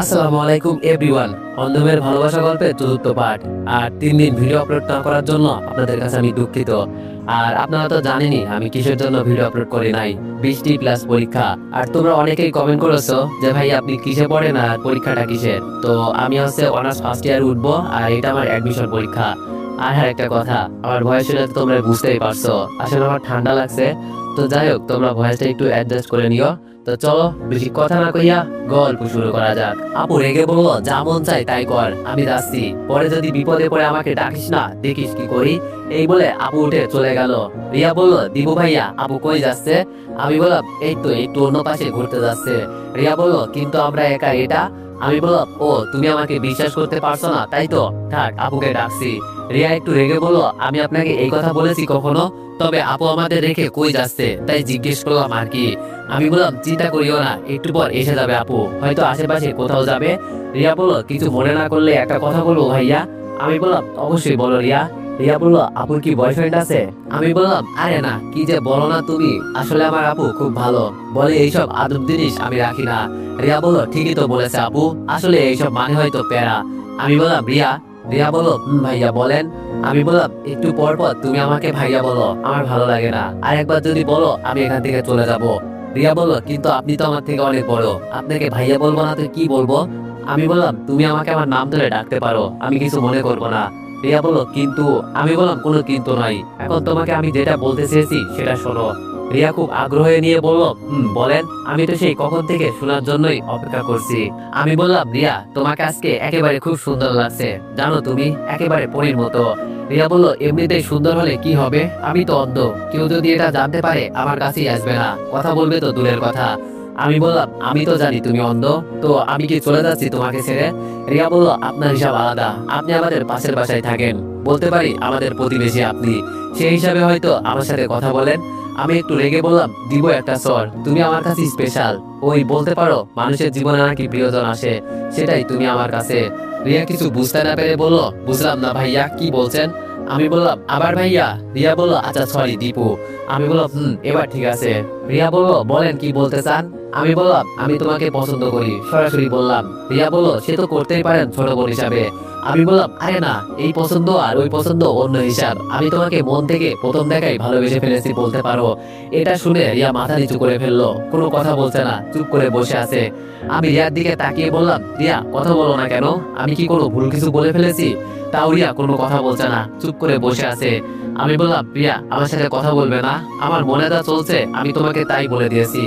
আসসালামু আলাইকুম এভরিওয়ান অন্ধমের ভালোবাসা গল্পের চতুর্থ পার্ট আর তিন দিন ভিডিও আপলোড না করার জন্য আপনাদের কাছে আমি দুঃখিত। আর আপনারা তো জানেনই, আমি কিসের জন্য ভিডিও আপলোড করি নাই? বৃষ্টি প্লাস পরীক্ষা। আর তোমরা অনেকেই কমেন্ট করেছ যে, ভাই, আপনি কিসে পড়েন আর পরীক্ষাটা কিসের? তো আমি হচ্ছে অনার্স ফার্স্ট ইয়ার উঠবো, আর এটা আমার অ্যাডমিশন পরীক্ষা। আর হ্যাঁ একটা কথা, আমার ভয়েস শুনে তোমরা বুঝতেই পারছ। আসলে আমার ঠান্ডা লাগছে। তো যাই হোক, তোমরা ভয়েসটা একটু অ্যাডজাস্ট করে নিও। তো চলো, বেশি কথা না কইয়া গল্প শুরু করা যাক। আপু রেগে বলো যা মন চাই তাই কর, আমি যাচ্ছি। পরে যদি বিপদে পড়ে আমাকে ডাকিস না, দেখিস কি করি? এই বলে আপু উঠে চলে গেল। রিয়া বলল, দিবু ভাইয়া, আপু কই যাচ্ছে? আমি বললাম, এই তো একটু অন্য পাশে ঘুরতে যাচ্ছে। রিয়া বলল, কিন্তু আমরা একা এটা আমি বললাম, ও, তুমি আমাকে বিশ্বাস করতে পারছ না, তাই তো? থাক, আপুকে ডাকছি। রিয়া একটু রেগে বলল, আমি আপনাকে এই কথা বলেছি কখনো, তবে আপু আমাদের রেখে কই যাচ্ছে? তাই জিজ্ঞেস করলাম আর কি। আমি বললাম, চিন্তা করিও না, একটু পর এসে যাবে আপু, হয়তো আশেপাশে কোথাও যাবে। রিয়া বলল, কিছু মনে না করলে একটা কথা বলব ভাইয়া? আমি বললাম, অবশ্যই বলো রিয়া। রিয়া বলল আপুর কি বয়ফ্রেন্ড আছে? আমি বললাম আরে না কি যে বলো না তুমি? আসলে আমার আপু খুব ভালো। বলে এইসব আদব জিনিস আমি রাখি না। রিয়া বলল ঠিকই তো বলেছে আপু। আসলে এইসব মানে হয়তো প্যারা। আমি বললাম রিয়া? রিয়া বলল "হুম, ভাইয়া বলেন। আমি বললাম একটু পর পর তুমি আমাকে ভাইয়া বলো আমার ভালো লাগে না। আর একবার যদি বলো আমি এখান থেকে চলে যাব। রিয়া বলল কিন্তু আপনি তো আমার থেকে অনেক বড়। আপনাকে ভাইয়া বলব না তো কি বলব? আমি বললাম তুমি আমাকে আমার নাম ধরে ডাকতে পারো। আমি কিছু মনে করব না। রিয়া বলল কিন্তু আমি বললাম, কোনো কিন্তু নাই। এখন তোমাকে আমি যেটা বলতে চেয়েছি, সেটা শোনো। রিয়া খুব আগ্রহ নিয়ে বলল বলেন, আমি তো সেই কখন থেকে শোনার জন্যই অপেক্ষা করছি। আমি বললাম রিয়া তোমাকে আজকে একেবারে খুব সুন্দর লাগছে। জানো তুমি, একেবারে পরীর মতো। রিয়া বলল, এমনিতেই সুন্দর হলে কি হবে? আমি তো অন্ধ। কেউ যদি এটা জানতে পারে, আমার কাছেই আসবে না। কথা বলবে তো দূরের কথা। আমি বললাম, আমি তো জানি তুমি অন্ধ, তো আমি কি চলে যাচ্ছি তোমাকে ছেড়ে? রিয়া বলল, আপনার হিসাব আলাদা, আপনি আমাদের পাশের বাসায় থাকেন। বলতে পারি, আমাদের প্রতিবেশী আপনি। সেই হিসাবে হয়তো আমার সাথে কথা বলেন। আমি একটু রেগে বললাম, দিব একটা স্বর তুমি আমার কাছে স্পেশাল ওই, বলতে পারো, মানুষের জীবনে নাকি প্রিয়জন আসে, সেটাই তুমি আমার কাছে। রিয়া কিছু বুঝতে না পেরে বলল, বুঝলাম না ভাইয়া, কি বলছেন? আমি বললাম, আবার ভাইয়া? রিয়া বলল আচ্ছা সরি দীপু। আমি বললাম, হুম, এবার ঠিক আছে। রিয়া বলল, বলেন, কি বলতে চান? আমি বললাম, আমি তোমাকে পছন্দ করি। সরাসরি বললাম, রিয়া বলল, সে তো করতেই পারেন ছোট বোন হিসাবে। আমি বললাম, আরে না, এই পছন্দ আর ওই পছন্দ অন্য হিসাব। আমি তোমাকে মন থেকে প্রথম দেখাই ভালোবেসে ফেলেছি বলতে পারো। এটা শুনে রিয়া মাথা নিচু করে ফেলল, কোনো কথা বলছে না, চুপ করে বসে আছে। আমি রিয়ার দিকে তাকিয়ে বললাম, রিয়া, কথা বলো না কেন? আমি কি কোনো ভুল কিছু বলে ফেলেছি? তাও রিয়া কোনো কথা বলছে না, চুপ করে বসে আছে। আমি বললাম, রিয়া, আমার সাথে কথা বলবে না। আমার মনে যা চলছে, আমি তোমাকে তাই বলে দিয়েছি।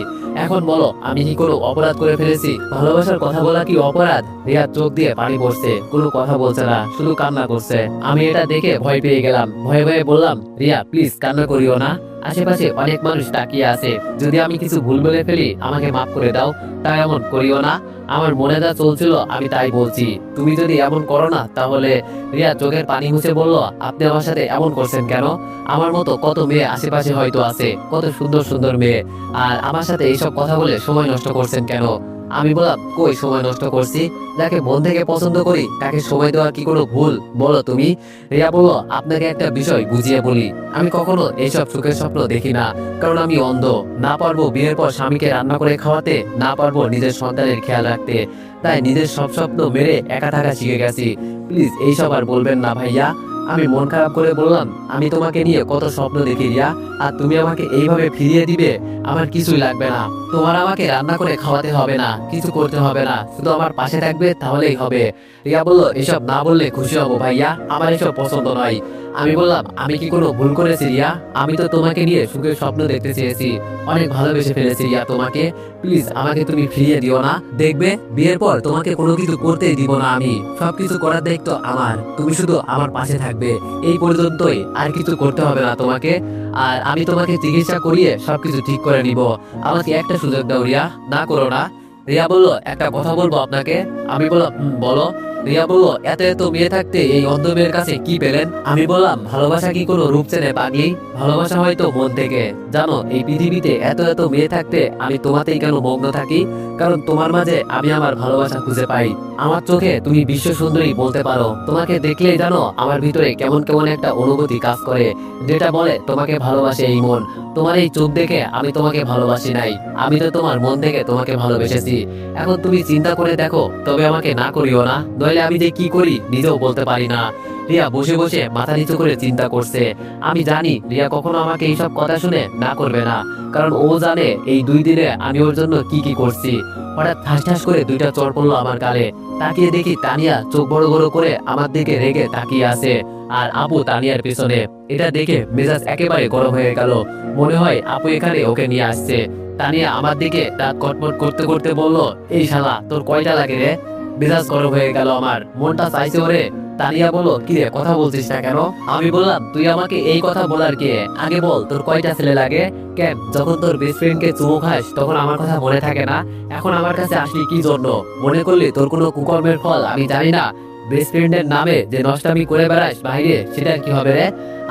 এখন বলো, আমি কি কোনো অপরাধ করে ফেলেছি? ভালোবাসার কথা বলা কি অপরাধ? রিয়ার চোখ দিয়ে পানি পড়ছে, কোনো কথা বলছে না, শুধু কান্না করছে। আমি এটা দেখে ভয় পেয়ে গেলাম, ভয়ে ভয়ে বললাম, রিয়া প্লিজ কান্না করিও না। আশেপাশে অনেক মানুষ তাকিয়ে আছে। যদি আমি কিছু ভুল বলে ফেলি, আমাকে মাফ করে দাও। তাই এমন করিও না। আমার মনে যা চলছিল, আমি তাই বলছি। তুমি যদি এমন করো না, তাহলে রিয়া চোখের পানি মুছে বলল, আপনি আমার সাথে এমন করছেন কেন? আমার মতো কত মেয়ে আশেপাশে হয়তো আছে। কত সুন্দর সুন্দর মেয়ে। আর আমার সাথে এইসব কথা বলে সময় নষ্ট করছেন কেন? আমি বললাম, কই, সময় নষ্ট করছি? যাকে মন থেকে পছন্দ করি, তাকে সময় দেওয়া কি কোনো ভুল? বলো তুমি। রিয়া বলল আপনাকে একটা বিষয় বুঝিয়ে বলি। আমি কখনো এইসব সুখের স্বপ্ন দেখি না, কারণ আমি অন্ধ। না পারব বিয়ের পর স্বামীকে রান্না করে খাওয়াতে, না পারব নিজের সন্তানের খেয়াল রাখতে। তাই নিজের সব স্বপ্ন মেরে একা থাকা শিখে গেছি। প্লিজ, এইসব আর বলবেন না ভাইয়া। আমি মন খারাপ করে বললাম, আমি তোমাকে নিয়ে কত স্বপ্ন দেখি রিয়া, আর তুমি আমাকে এইভাবে ফিরিয়ে দিবে, আমার কিছুই লাগবে না। তোমার আমাকে রান্না করে খাওয়াতে হবে না, কিছু করতে হবে না, শুধু আমার পাশে থাকবে তাহলেই হবে। রিয়া বলল, এসব না বললে খুশি হব ভাইয়া, আমার এসব পছন্দ নয়। আমি বললাম, আমি কি কোনো ভুল করেছি, রিয়া? আমি তো তোমাকে নিয়ে সুখের স্বপ্ন দেখতে চেয়েছি। অনেক ভালোবেসে ফেলেছি, রিয়া, তোমাকে। প্লিজ, আমাকে তুমি ফিরিয়ে দিও না। দেখবে, বিয়ের পর তোমাকে কোনো কিছু করতেই দিব না আমি। সবকিছু করার দায়িত্ব আমার। তুমি শুধু আমার পাশে থাকবে। এই পর্যন্তই। আর কিছু করতে হবে না তোমাকে। আর আমি তোমাকে চিকিৎসা করিয়ে সবকিছু ঠিক করে নিব। আমাকে একটা সুযোগ দাও, রিয়া। না করো না। রিয়া বলল, একটা কথা বলব আপনাকে? আমি বললাম বলো। রিয়া বলল এত এত মেয়ে থাকতে এই অন্ধ মেয়ের কাছে কি পেলেন? আমি বললাম, ভালোবাসা কি কোনো রূপ চেনে পাগলি? ভালোবাসা হয়তো মন থেকে। জানো, এই পৃথিবীতে এত এত মেয়ে থাকতে আমি তোমাতেই কেন মগ্ন থাকি? কারণ তোমার মাঝে আমি আমার ভালোবাসা খুঁজে পাই। আমার চোখে তুমি বিশ্ব সুন্দরী বলতে পারো। তোমাকে দেখলেই জানো, আমার ভিতরে কেমন কেমন একটা অনুভূতি কাজ করে। যেটা বলে, তোমাকে ভালোবাসে এই মন। তোমার এই চোখ দেখে আমি তোমাকে ভালোবাসি নাই। আমি তো তোমার মন থেকে তোমাকে ভালোবেসেছি। এখন তুমি চিন্তা করে দেখো, তবে আমাকে না করিও না। নইলে আমি যে কি করি, নিজেও বলতে পারি না। রিয়া বসে বসে মাথা নিচু করে চিন্তা করছে। আমি জানি রিয়া কখনো আমাকে এইসব কথা শুনে না করবে না, কারণ ও জানে এই দুই দিনে আমি ওর জন্য কি কি করছি। হঠাৎ ঠাস ঠাস করে দুইটা চর পড়ল আমার গালে। তাকিয়ে দেখি তানিয়া চোখ বড় বড় করে আমার দিকে রেগে তাকিয়ে আছে। আর আপু তানিয়ার পিছনে। এটা দেখে মেজাজ একেবারে গরম হয়ে গেল। মনে হয় আপু এখানে ওকে নিয়ে আসছে। তানিয়া আমার দিকে দাঁত কটমট করতে করতে বলল, এই শালা, তোর কয়টা লাগে রে? মেজাজ গরম হয়ে গেল আমার। মনটা চাইছে ওরে, তানিয়া বলো কি রে কথা বলছিস না কেন? আমি বললাম, তুই আমাকে এই কথা বলার কে? আগে বল, তোর কয়টা ছেলে লাগে? কেন? যখন তোর বেস্ট ফ্রেন্ডকে চুমু খাস, তখন আমার কথা মনে থাকে না? এখন আমার কাছে আসলি কি জন্য? মনে করলি তোর কোনো কুকর্মের ফল, আমি জানি না। বেস্ট ফ্রেন্ডের নামে যে নষ্টামি করে বেড়াস বাইরে সেটা কি হবে রে?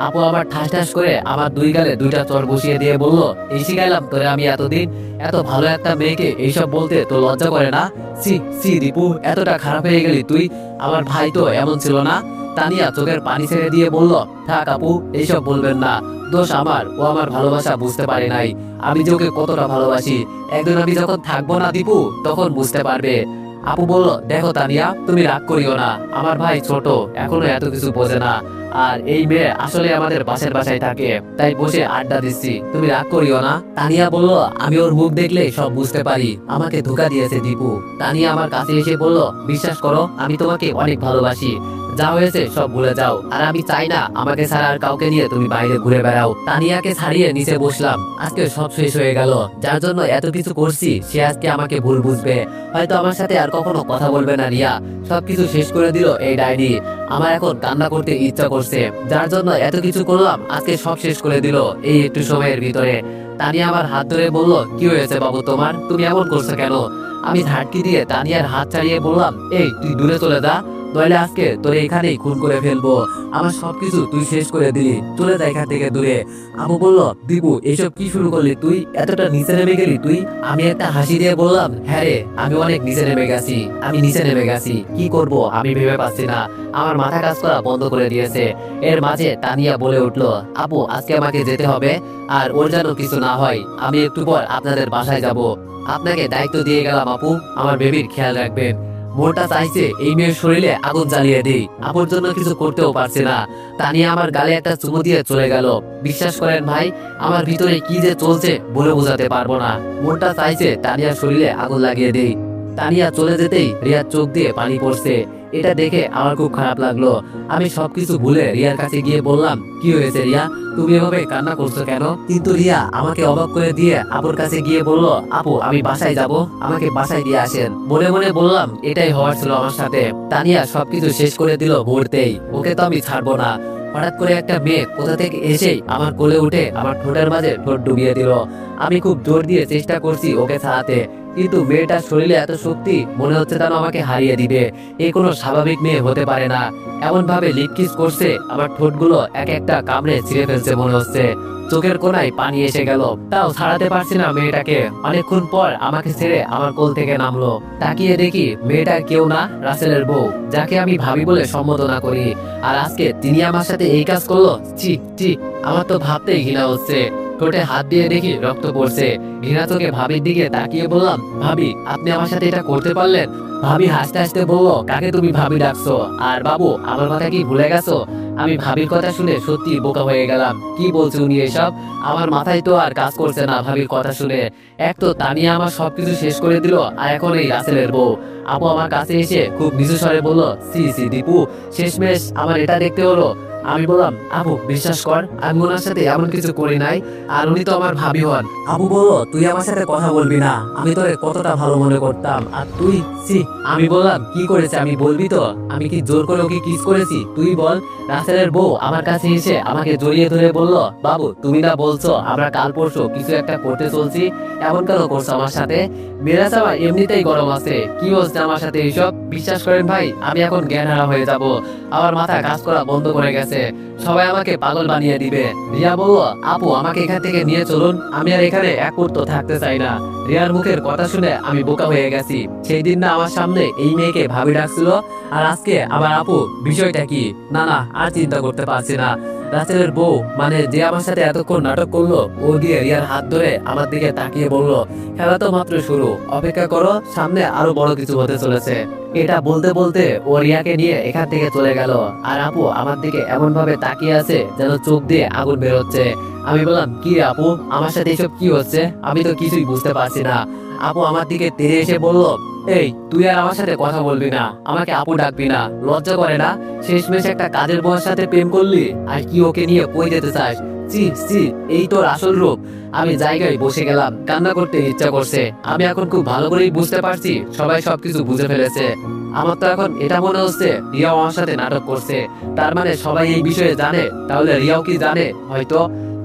আপু আমার ঠাস ঠাস করে আমার দুই গালে দুইটা চর বসিয়ে দিয়ে বলল, এই শিখাইলাম তোরে আমি এতদিন এত ভালো একটা মেয়েকে এইসব বলতে তো লজ্জা করে না? সি সি দীপু, এতটা খারাপ হয়ে গেলি তুই। আমার ভাই তো এমন ছিল না। তানিয়া চোখের পানি ছেড়ে দিয়ে বলল, থাক আপু, এইসব বলবেন না। দোষ আমার, ও আমার ভালোবাসা বুঝতে পারে নাই। আমি যে ওকে কতটা ভালোবাসি, একদিন আমি যখন থাকব না দীপু, তখন বুঝতে পারবে। আপু বলল, দেখো তানিয়া, তুমি রাগ করিও না। আমার ভাই ছোট, এখনও এত কিছু বোঝে না। আর এই মেয়ে আসলে আমাদের পাশের বাসায় থাকে, তাই বসে আড্ডা দিচ্ছি। তুমি রাগ করিও না? তানিয়া বলল, আমি ওর মুখ দেখলে সব বুঝতে পারি। আমাকে ধোকা দিয়েছে দীপু। তানিয়া আমার কাছে এসে বলল, বিশ্বাস করো, আমি তোমাকে অনেক ভালোবাসি। যা হয়েছে সব ভুলে যাও। আর আমি চাই না, আমাকে ছাড়া আর কাউকে নিয়ে তুমি বাইরে ঘুরে বেড়াও। তানিয়াকে ছাড়িয়ে নিচে বসলাম। আজকে সব শেষ হয়ে গেল। যার জন্য এত কিছু করছি, সে আজকে আমাকে ভুল বুঝবে। হয়তো আমার সাথে আর কখনো কথা বলবে না রিয়া। সবকিছু শেষ করে দিল এই ডায়েরি আমার এখন কান্না করতে ইচ্ছা করছে। যার জন্য এত কিছু করলাম, আজকে সব শেষ করে দিল এই একটু সময়ের ভিতরে। তানিয়া আমার হাত ধরে বলল, কি হয়েছে বাবু তোমার? তুমি এমন করছ কেন? আমি ঝাটকি দিয়ে তানিয়ার হাত ছাড়িয়ে বললাম, এই, তুই দূরে চলে যা। নইলে আজকে তোর এখানেই খুন করে ফেলব। আমার সবকিছু তুই শেষ করে দিলি। চলে যা এখান থেকে দূরে। আবু বলল, দীপু এইসব কি শুরু করলি তুই? এতটা নিচে নেমে গেলি তুই? আমি একটা হাসি দিয়ে বললাম হ্যাঁ রে, আমি অনেক নিচে নেমে গেছি। আমি নিচে নেমে গেছি। কি করব আমি ভেবে পাচ্ছি না। আমার মাথা কাজ করা বন্ধ করে দিয়েছে। এর মাঝে তানিয়া বলে উঠল, আপু, আজকে আমাকে যেতে হবে। আর ওর যেন কিছু না হয়, আমি একটু পর আপনাদের বাসায় যাব। আপনাকে দায়িত্ব দিয়ে গেলাম, আপু। আমার বেবির খেয়াল রাখবেন। মোটা চাইছে, এই মেয়ের শরীরে আগুন জ্বালিয়ে দিই। আপুর জন্য কিছু করতেও পারছে না। তানিয়া আমার গালে একটা চুমু দিয়ে চলে গেল। বিশ্বাস করেন ভাই, আমার ভিতরে কি যে চলছে বলে বোঝাতে পারব না। মনটা চাইছে, তানিয়ার শরীরে আগুন লাগিয়ে দেই। তানিয়া চলে যেতেই রিয়ার চোখ দিয়ে পানি পড়ছে। এটা দেখে আমার খুব খারাপ লাগল। আমি সবকিছু ভুলে রিয়ার কাছে গিয়ে বললাম, কি হয়েছে রিয়া? তুমি এভাবে কান্না করছ কেন? কিন্তু রিয়া আমাকে অবাক করে দিয়ে আপুর কাছে গিয়ে বলল, আপু, আমি বাসায় যাব, আমাকে বাসায় দিয়ে আসেন। মনে মনে বললাম, এটাই হওয়ার ছিল আমার সাথে। তানিয়া সবকিছু শেষ করে দিল মুহূর্তেই। ওকে তো আমি ছাড়বো না। হঠাৎ করে একটা মেয়ে কোথা থেকে এসেই আমার কোলে উঠে আমার ঠোঁটের মাঝে ঠোঁট ডুবিয়ে দিল। আমি খুব জোর দিয়ে চেষ্টা করছি ওকে ছাড়াতে। কিন্তু মেয়েটার শরীরে এত শক্তি, মনে হচ্ছে যেন আমাকে হারিয়ে দিবে। এ কোনো স্বাভাবিক মেয়ে হতে পারে না। এমন ভাবে লিপকিস করছে আমার ঠোঁটগুলো এক একটা কামড়ে ছিঁড়ে ফেলছে মনে হচ্ছে। চোখের কোনায় পানি এসে গেল। তাও ছাড়াতে পারছি না মেয়েটাকে। অনেকক্ষণ পর আমাকে ছেড়ে আমার কোল থেকে নামলো। তাকিয়ে দেখি মেয়েটা কেউ না, রাসেলের বউ, যাকে আমি ভাবি বলে সম্বোধনা করি। আর আজকে তিনি আমার সাথে এই কাজ করল? চি চি আমার তো ভাবতেই ঘৃণা হচ্ছে। ঠোঁটে হাত দিয়ে দেখি রক্ত পড়ছে। ঘৃণা চোখে ভাবির দিকে তাকিয়ে বললাম, ভাবি, আপনি আমার সাথে এটা করতে পারলেন? ভাবি হাসতে হাসতে বলল, কাকে তুমি ভাবি ডাকছো? আর বাবু, আমার কথা কি ভুলে গেছো? আমি ভাবির কথা শুনে সত্যি বোকা হয়ে গেলাম। কি বলছে উনি এসব? আমার মাথায় তো আর কাজ করছে না ভাবির কথা শুনে। এক তো তানিয়া আমার সবকিছু শেষ করে দিল, আর এখন এই রাসেলের বউ। আপু আমার কাছে এসে খুব নিচু স্বরে বলল, সি সি, দীপু, শেষমেশ আমার এটা দেখতে হলো। আমি বললাম আবু বিশ্বাস কর আমি ওনার সাথে এমন কিছু করি নাই আর উনি তো আমার ভাবি হন। আবু বলল তুই আমার সাথে কথা বলবি না। আমি তোরে কতটা ভালো মনে করতাম আর তুই সি আমি বললাম কি করেছে আমি বলবি তো? আমি কি জোর করে ওকে কিস করেছি? তুই বল। রাসেলের বউ আমার কাছে এসে আমাকে জড়িয়ে ধরে বলল বাবু তুমি না বলছো আমরা কাল পরশু কিছু একটা করতে চলছি এমন কেন করছ আমার সাথে? মেরাজ আমার এমনিতেই গরম আছে কি হচ্ছে আমার সাথে এইসব? বিশ্বাস করেন ভাই আমি এখন জ্ঞান হারা হয়ে যাব। আমার মাথা কাজ করা বন্ধ করে গেছে সবাই আমাকে পাগল বানিয়ে দিবে। রিয়া বলল, আপু, আমাকে এখান থেকে নিয়ে চলুন, আমি আর এখানে এক মুহূর্ত থাকতে চাই না। রিয়ার মুখের কথা শুনে আমি বোকা হয়ে গেছি। সেই দিন না আমার সামনে এই মেয়েকে ভাবি ডাকছিল, আর আজকে আমার আপু, বিষয়টা কি? না না, আর চিন্তা করতে পারছি না। রাসেলের বউ মানে যে আমার সাথে এতক্ষণ নাটক করল, ও গিয়ে রিয়ার হাত ধরে আমার দিকে তাকিয়ে বলল, খেলা তো মাত্র শুরু, অপেক্ষা করো, সামনে আরও বড় কিছু হতে চলেছে। এটা বলতে বলতে ও রিয়াকে নিয়ে এখান থেকে চলে গেল, আর আপু আমার দিকে এমন ভাবে তাকিয়ে আছে যেন চোখ দিয়ে আগুন বেরোচ্ছে। আমি বললাম, কি আপু, আমার সাথে এসব কি হচ্ছে? আমি তো কিছুই বুঝতে পারছি না। আপু আমার দিকে তেড়ে এসে বলল, এই, তুই আর আমার সাথে কথা বলবি না, আমাকে আপু ডাকবি না, লজ্জা করে না? শেষমেশ একটা কাজের বউয়ের সাথে প্রেম করলি? আর কি ওকে নিয়ে কই যেতে চাস? চি চি এই তোর আসল রূপ। আমি জায়গায় বসে গেলাম, কান্না করতে ইচ্ছা করছে। আমি এখন খুব ভালো করেই বুঝতে পারছি, সবাই সবকিছু বুঝে ফেলেছে। আমার তো এখন এটা মনে হচ্ছে, রিয়াও আমার সাথে নাটক করছে। তার মানে সবাই এই বিষয়ে জানে? তাহলে রিয়াও কি জানে? হয়তো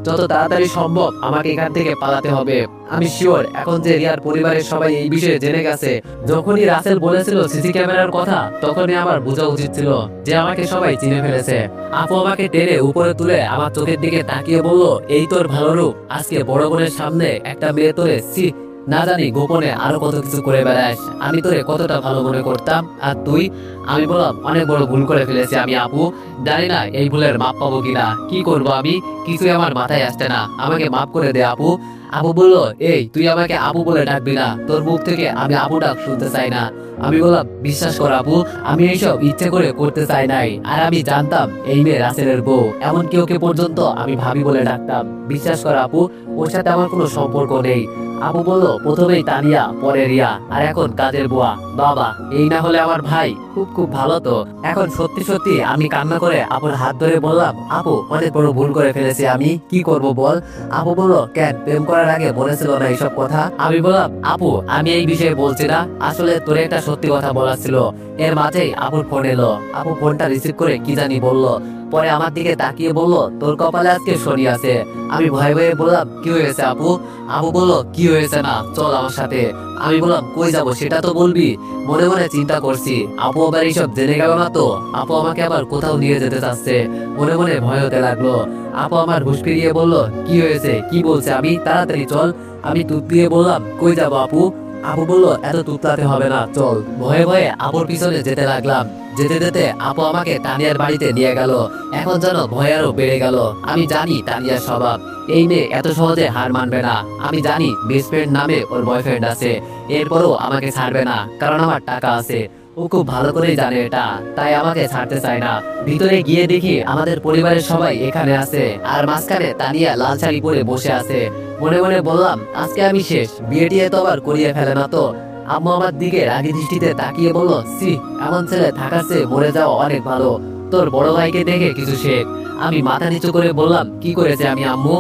যত তাড়াতাড়ি সম্ভব আমাকে এখান থেকে পালাতে হবে। আমি শিওর এখন যে রিয়ার পরিবারের সবাই এই বিষয়ে জেনে গেছে। যখনই রাসেল বলেছিল সিসি ক্যামেরার কথা, তখনই আমার বোঝা উচিত ছিল যে আমাকে সবাই চিনে ফেলেছে। আপু আমাকে টেনে উপরে তুলে আমার চোখের দিকে তাকিয়ে বলল, এই তোর ভালো রূপ। আজকে বড় বোনের সামনে একটা মেয়ে তোরে সি না জানি গোপনে আরও কত কিছু করে বেড়াস আমি তোরে কতটা ভালো মনে করতাম, আর তুই? আমি বললাম, অনেক বড় ভুল করে ফেলেছি আমি, আপু। জানি না এই ভুলের মাপ পাবো কিনা, কি করব আমি? কিছুই আমার মাথায় আসছে না। আমাকে মাপ করে দে, আপু। আপু বলল, এই, তুই আমাকে আপু বলে ডাকবি না। তোর মুখ থেকে আমি আপু ডাক শুনতে চাই না। আমি বললাম, বিশ্বাস কর আপু আমি এইসব ইচ্ছে করে করতে চাই নাই। আর আমি জানতাম, এই মেয়ে রাসেলের বউ। এমনকি ওকে পর্যন্ত আমি ভাবি বলে ডাকতাম। বিশ্বাস কর আপু ওর সাথে আমার কোনো সম্পর্ক নেই। আপু বলল, প্রথমেই তানিয়া, পরে রিয়া, আর এখন কাজের বুয়া। বাবা, এই না হলে আমার ভাই খুব খুব ভালো তো। এখন সত্যি সত্যি আমি কান্না করে আপুর হাত ধরে বললাম, আপু, অনেক বড় ভুল করে ফেলেছি আমি। কি করব বল? আপু বলল, কেন? প্রেম করার আগে বলেছিল না এইসব কথা? আমি বললাম, আপু, আমি এই বিষয়ে বলছি না। আসলে তোর একটা সত্যি কথা বলার ছিল। এর মাঝেই আপুর ফোন এলো। আপু ফোনটা রিসিভ করে কি জানি বলল। পরে আমার দিকে তাকিয়ে বলল, তোর কপালে আজকে শনি আছে। আমি ভয়ে ভয়ে বললাম, কি হয়েছে আপু? আপু বলল, কি হয়েছে না? চল আমার সাথে। আমি বললাম, কই যাব? সেটা তো বলবি? মনে মনে চিন্তা করছি। আপু আবার এইসব জেনে গেল না তো? আপু আমাকে আবার কোথাও নিয়ে যেতে চাচ্ছে। মনে মনে ভয় হতে লাগল। আপু আমার হুশ ফিরিয়ে বলল, কি হয়েছে? কি বলছে? আমি তাড়াতাড়ি চল। আমি তুপ দিয়ে বললাম, কই যাব আপু? আপু বলল, এত তুতলাতে হবে না, চল। ভয়ে ভয়ে আপুর পিছনে যেতে লাগলাম। যেতে যেতে আপু আমাকে তানিয়ার বাড়িতে নিয়ে গেল। এখন যেন ভয় আরও বেড়ে গেল। আমি জানি তানিয়ার স্বভাব। এই মেয়ে এত সহজে হার মানবে না। আমি জানি বেস্ট ফ্রেন্ড নামে ওর বয়ফ্রেন্ড আছে। এরপরও আমাকে ছাড়বে না, কারণ আমার টাকা আছে। ও খুব ভালো করেই জানে এটা, তাই আমাকে ছাড়তে চায় না। ভিতরে গিয়ে দেখি আমাদের পরিবারের সবাই এখানে আছে, আর মাঝখানে তানিয়া লাল শাড়ি পরে বসে আছে। মনে মনে বললাম, আজকে আমি শেষ বিয়ে টিয়ে তো আবার করিয়ে ফেলে না তো? আম্মু আমার দিকে রাগি দৃষ্টিতে তাকিয়ে বলল সি এমন ছেলে থাকার চেয়ে মরে যাওয়া অনেক ভালো। তোর বড় ভাইকে দেখে কিছু শেখ। আমি মাথা নিচু করে বললাম, কি করেছে আমি, আম্মু?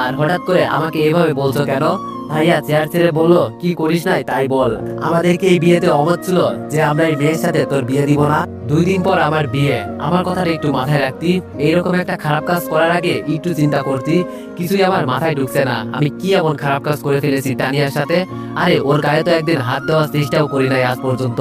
আর হঠাৎ করে আমাকে এভাবে বলছো কেন? ভাইয়া, চেয়ার ছেড়ে বলল, কি করিস নাই, তাই বল। আমাদেরকে এই বিয়েতে অমত ছিল যে আমরা এই মেয়ের সাথে তোর বিয়ে দিব না। দুই দিন পর আমার বিয়ে। আমার কথাটা একটু মাথায় রাখতি। এইরকম একটা খারাপ কাজ করার আগে একটু চিন্তা করতি। কিছুই আমার মাথায় ঢুকছে না। আমি কি এমন খারাপ কাজ করে ফেলেছি তানিয়ার সাথে? আরে, ওর গায়ে তো একদিন হাত দেওয়ার চেষ্টাও করি নাই আজ পর্যন্ত।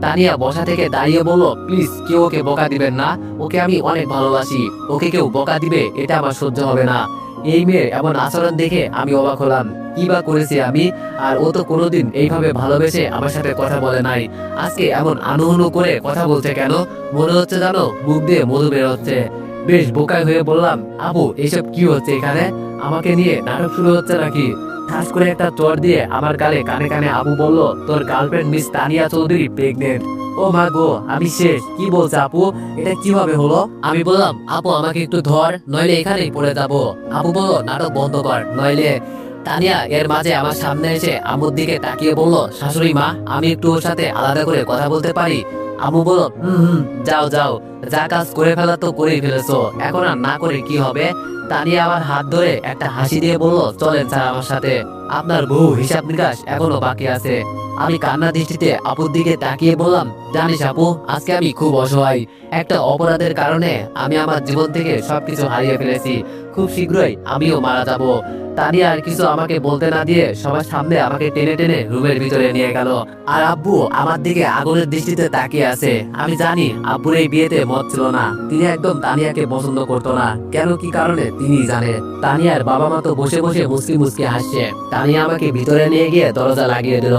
তানিয়া বসা থেকে দাঁড়িয়ে বলল, প্লিজ, কেউ ওকে বকা দিবেন না। ওকে আমি অনেক ভালোবাসি। ওকে কেউ বকা দিবে, এটা আমার সহ্য হবে না। এই মেয়ের এমন আচরণ দেখে আমি অবাক হলাম। কি বা করেছি আমি? আর ও তো কোনোদিন এইভাবে ভালোবেসে আমার সাথে কথা বলে নাই। আজকে এমন আনুহনু করে কথা বলছে কেন? মনে হচ্ছে জানো মুখ দিয়ে মধু বের হচ্ছে বেশ বোকায় হয়ে বললাম, আপু, এসব কি হচ্ছে এখানে? আমাকে নিয়ে নাটক শুরু হচ্ছে নাকি? ঠাস করে একটা চর দিয়ে আমার গালে কানে কানে আবু বলল, তোর girlfriend miss Tania Chowdhury, pregnant. ও মা গো, আমি শেষ। কি বলছে আপু? এটা কীভাবে হলো? আমি বললাম, আপু, আমাকে একটু ধর, নইলে এখানেই পড়ে যাব। আপু বলল নাটক বন্ধ কর, নইলে। তানিয়া এর মাঝে আমার সামনে এসে আমুর দিকে তাকিয়ে বলল, শাশুড়ি মা, আমি একটু ওর সাথে আলাদা করে কথা বলতে পারি? আমু বল হুম যাও যাও, যা কাজ করে ফেলা তো করেই ফেলেছো, এখন আর না করে কি হবে? তানিয়া আমার হাত ধরে একটা হাসি দিয়ে বলল, চলেন স্যার আমার সাথে, আপনার বহু হিসাব নিকাশ এখনও বাকি আছে। আমি কান্না দৃষ্টিতে আপুর দিকে তাকিয়ে বললাম, জানিস আপু, আজকে আমি খুব অসহায়। একটা অপরাধের কারণে আমি আমার জীবন থেকে সবকিছু হারিয়ে ফেলেছি। খুব শীঘ্রই আমিও মারা যাব। তানিয়া আর কিছু আমাকে বলতে না দিয়ে সবার সামনে আমাকে টেনে টেনে রুমের ভিতরে নিয়ে গেল। আর আব্বু আমার দিকে আগুনের দৃষ্টিতে তাকিয়ে আছে। আমি জানি আব্বুর এই বিয়েতে মত ছিল না। তিনি একদম তানিয়াকে পছন্দ করতো না। কেন, কি কারণে তিনি জানে। তানিয়ার বাবা মা তো বসে বসে মুসকি মুসকি হাসছে। তানিয়া আমাকে ভিতরে নিয়ে গিয়ে দরজা লাগিয়ে দিল।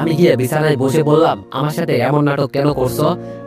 আমি গিয়ে বিছানায় বসে বললাম, আমার সাথে এমন নাটক কেন করছ?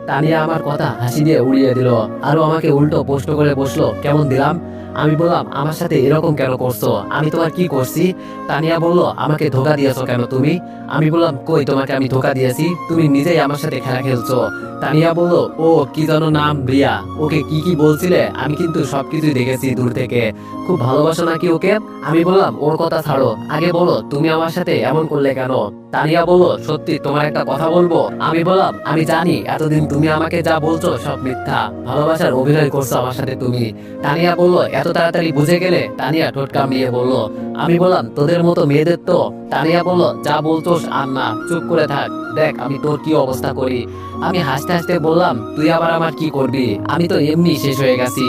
তানিয়া আমার কথা হাসি দিয়ে উড়িয়ে দিল আরও আমাকে উল্টো প্রশ্ন করে বসল, কেমন দিলাম? আমি বললাম, আমার সাথে এরকম কেন করছ? আমি তোমার কি করছি? তানিয়া বলল, আমাকে ধোকা দিয়েছ কেন তুমি? আমি বললাম, কই, তোমাকে আমি ধোকা দিয়েছি। তুমি নিজেই আমার সাথে খেলা খেলছো। তানিয়া বলল, ও, কি যেন নাম রিয়া। ওকে কি কি বলছিলে? আমি কিন্তু সবকিছুই দেখেছি দূর থেকে। খুব ভালোবাসো নাকি ওকে? আমি বললাম, ওর কথা ছাড়ো। আগে বলো, তুমি আমার সাথে এমন করলে কেন? তানিয়া বলল, সত্যি, তোমার একটা কথা বলব। আমি বললাম, আমি জানি, এতদিন তুমি আমাকে যা বলছো সব মিথ্যা। ভালোবাসার অভিনয় করছ আমার সাথে তুমি। তানিয়া বলল, এত তাড়াতাড়ি বুঝে গেলে তানিয়া ঠোঁট কামড়িয়ে বলল, আমি বললাম, তোদের মতো মেয়েদের তো তানিয়া বলল, যা বলছোস, আর না, চুপ করে থাক, দেখ, আমি তোর কি অবস্থা করি। আমি হাসতে হাসতে বললাম, তুই আবার আমার কি করবি? আমি তো এমনি শেষ হয়ে গেছি।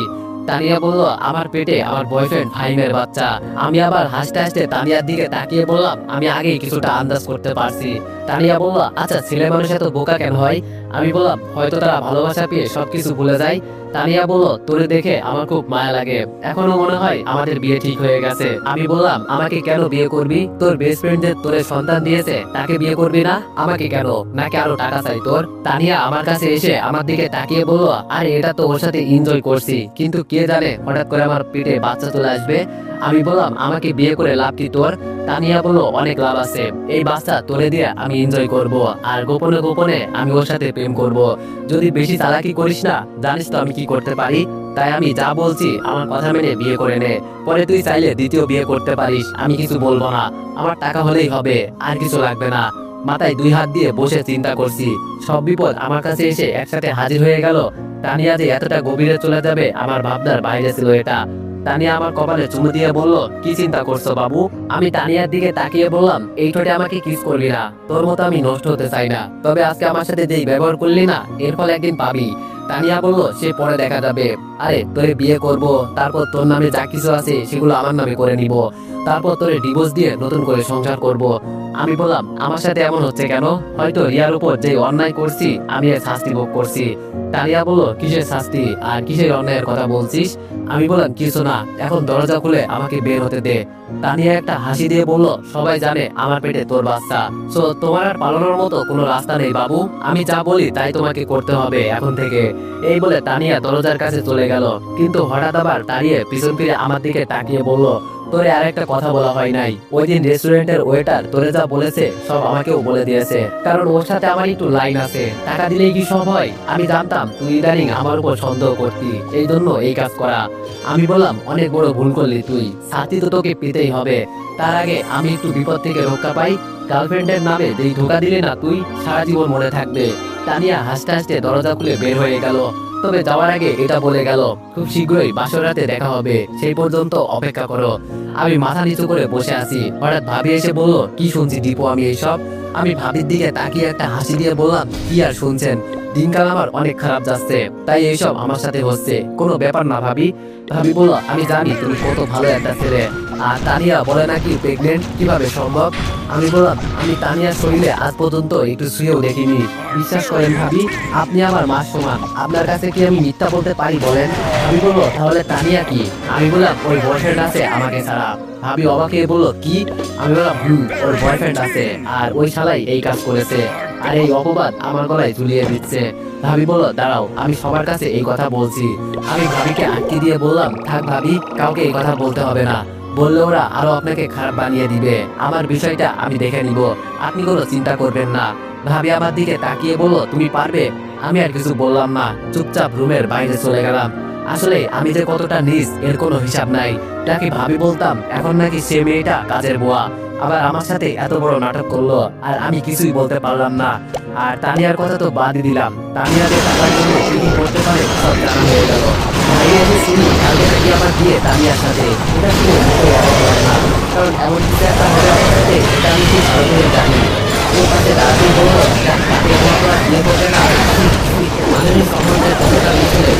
তানিয়া বলল, আমার পেটে আমার বয়ফ্রেন্ড ফাইমের বাচ্চা। আমি আবার হাসতে হাসতে তানিয়ার দিকে তাকিয়ে বললাম, আমি আগেই কিছুটা আন্দাজ করতে পারছি। তানিয়া বলল আচ্ছা ছেলে মানুষ এত বোকা কেন হয়? আমি বললাম, হয়তো তারা ভালোবাসা পেয়ে সবকিছু ভুলে যায়। তানিয়া বলল, তোরে দেখে আমার খুব মায়া লাগে। এখনও মনে হয় আমাদের বিয়ে ঠিক হয়ে গেছে। আমি বললাম, আমাকে কেন বিয়ে করবি? তোর বেস্ট ফ্রেন্ড যে তোরে সন্তান দিয়েছে, তাকে বিয়ে করবি না? আমাকে কেন? নাকি আরও টাকা চাই তোর? তানিয়া আমার কাছে এসে আমার দিকে তাকিয়ে বলল, আরে, এটা তো ওর সাথে এনজয় করছি। কিন্তু কে জানে, হঠাৎ করে আমার পেটে বাচ্চা চলে আসবে। আমি বললাম, আমাকে বিয়ে করে লাভ কি তোর? তানিয়া বলল, অনেক লাভ আছে। এই বাচ্চা তোলে দিয়ে আমি এনজয় করব আর গোপনে গোপনে আমি ওর সাথে প্রেম করব। যদি বেশি চালাকি করিস না, জানিস তো আমি কি করতে পারি? তাই আমি যা বলছি, আমার কথা মেনে বিয়ে করে নে। পরে তুই চাইলে দ্বিতীয় বিয়ে করতে পারিস, আমি কিছু বলব না। আমার টাকা হলেই হবে, আর কিছু লাগবে না। মাথায় দুই হাত দিয়ে বসে চিন্তা করছি। সব বিপদ আমার কাছে এসে একসাথে হাজির হয়ে গেল। তানিয়া যে এতটা গভীরে চলে যাবে, আমার ভাবনার বাইরে ছিল এটা। তানিয়া আমার কপালে চুমু দিয়ে বলল, কি চিন্তা করছ বাবু? আমি তানিয়ার দিকে তাকিয়ে বললাম, এই ঠোঁটে আমাকে কিস করলি না। তোর মতো আমি নষ্ট হতে চাই না। তবে আজকে আমার সাথে যেই ব্যবহার করলি না, এর ফলে একদিন পাবি। তানিয়া বলল, সে পরে দেখা যাবে। আরে, তোরে বিয়ে করব, তারপর তোর নামে যা কিছু আছে সেগুলো আমার নামে করে নিব। তারপর তোরে ডিভোর্স দিয়ে নতুন করে সংসার করব। আমি বললাম, আমার সাথে এমন হচ্ছে কেন? হয়তো রিয়ার উপর যে অন্যায় করছি, আমি এর শাস্তি ভোগ করছি। তানিয়া বলল, কিসের শাস্তি আর কিসের অন্যায়ের কথা বলছিস? আমি বললাম, কিছু না, এখন দরজা খুলে আমাকে বের হতে দে। তানিয়া একটা হাসি দিয়ে বলল, সবাই জানে আমার পেটে তোর বাচ্চা। সো তোমার আর পালানোর মতো কোনো রাস্তা নেই, বাবু। আমি যা বলি তাই তোমাকে করতে হবে এখন থেকে। এই বলে তানিয়া দরজার কাছে চলে গেল। কিন্তু হঠাৎ আবার দাঁড়িয়ে পিছন ফিরে আমার দিকে তাকিয়ে বলল, তোরে আরেকটা কথা বলা হয় নাই। ওই দিন রেস্টুরেন্টের ওয়েটার তোরে যা বলেছে, সব আমাকেও বলে দিয়েছে। কারণ ওর সাথে আমার একটু লাইন আছে। টাকা দিলেই কি সব হয়? আমি জানতাম তুই ইদানিং আমার উপর সন্দেহ করতি। এই জন্য এই কাজ করা। আমি বললাম, অনেক বড় ভুল করলি তুই। সাথী তো তোকে পেতেই হবে। তার আগে আমি একটু বিপদ থেকে রক্ষা পাই। গার্লফ্রেন্ডের নামে যেই ধোকা দিলে না তুই, সারা জীবন মনে থাকবে। তানিয়া হাসতে হাসতে দরজা খুলে বের হয়ে গেল। তবে যাওয়ার আগে এটা বলে গেল, খুব শীঘ্রই বাসর রাতে দেখা হবে, সেই পর্যন্ত অপেক্ষা করো। আমি মাথা নিচু করে বসে আছি, হঠাৎ ভাবি এসে বলল, কি শুনছি দীপু, আমি এইসব আমি ভাবির দিকে তাকিয়ে একটা হাসি দিয়ে বললাম, কি আর শুনছেন? দিনকাল আমার অনেক খারাপ যাচ্ছে, তাই এইসব আমার সাথে হচ্ছে, কোনো ব্যাপার না ভাবি। ভাবি বলল, আমি জানি তুমি কত ভালো একটা ছেলে আর তানিয়া বলে নাকি প্রেগনেন্ট কীভাবে সম্ভব? আমি বললাম, আমি তানিয়ার শরীরে আজ পর্যন্ত একটু শুয়েও দেখিনি। বিশ্বাস করেন ভাবি, আপনি আমার মার সমান। আপনার কাছে কি আমি মিথ্যা বলতে পারি বলেন? আমি বলল, তাহলে তানিয়া কি? আমি বললাম ওই বয়ফ্রেন্ড আছে আমাকে ছাড়া। ভাবি অবাকে বলল, কি? আমি বললাম, হুম, ওর বয়ফ্রেন্ড আছে আর ওই শালাই এই কাজ করেছে আর এই অপবাদ আমার গলায় ঝুলিয়ে দিচ্ছে। ভাবি বলল, দাঁড়াও, আমি সবার কাছে এই কথা বলছি। আমি ভাবিকে আটকে দিয়ে বললাম, থাক ভাবি, কাউকে এই কথা বলতে হবে না। বললে, ওরা আরও আপনাকে খারাপ বানিয়ে দিবে। আমার বিষয়টা আমি দেখে নিব। আপনি কোনো চিন্তা করবেন না। ভাবি আমার দিকে তাকিয়ে বলল, তুমি পারবে? আমি আর কিছু বললাম না। চুপচাপ রুমের বাইরে চলে গেলাম। আসলে আমি যে কতটা নিজ, এর কোনো হিসাব নাই। তাকে ভাবি বলতাম, এখন নাকি সে মেয়েটা কাজের বোয়া। আবার আমার সাথে এত বড় নাটক করল, আর আমি কিছুই বলতে পারলাম না। আর তানিয়ার কথা তো বাদই দিলাম। তানিয়াকে টাকার জন্য করতে পারে, সব জানা হয়ে গেল। বাইরে এসে শুনি কালকে কারণ এমন কিছু একটা হলে আমার সাথে এটা আমি খুব ভালো জানি ওর কাছে বলল "দেখ, তাকে করে বিয়ে করবে না মানুষের সম্বন্ধে কতটা মিশলে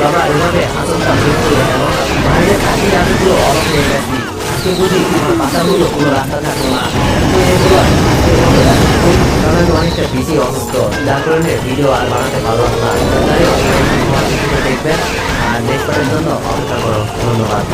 বাবা এভাবে আচমকা চোখ করে গেল বাইরে তাকিয়ে আমি পুরো অবাক হয়ে গেছি আজকে যদি বাঁচার মতো কোনো রাস্তা থাকল না অনেকটা বেশি অসুস্থ। যার কারণে ভিডিও আর বানাতে পারলাম না। তাই দেখবেন। আর নেক্সট জন্য অপেক্ষা করো। ধন্যবাদ।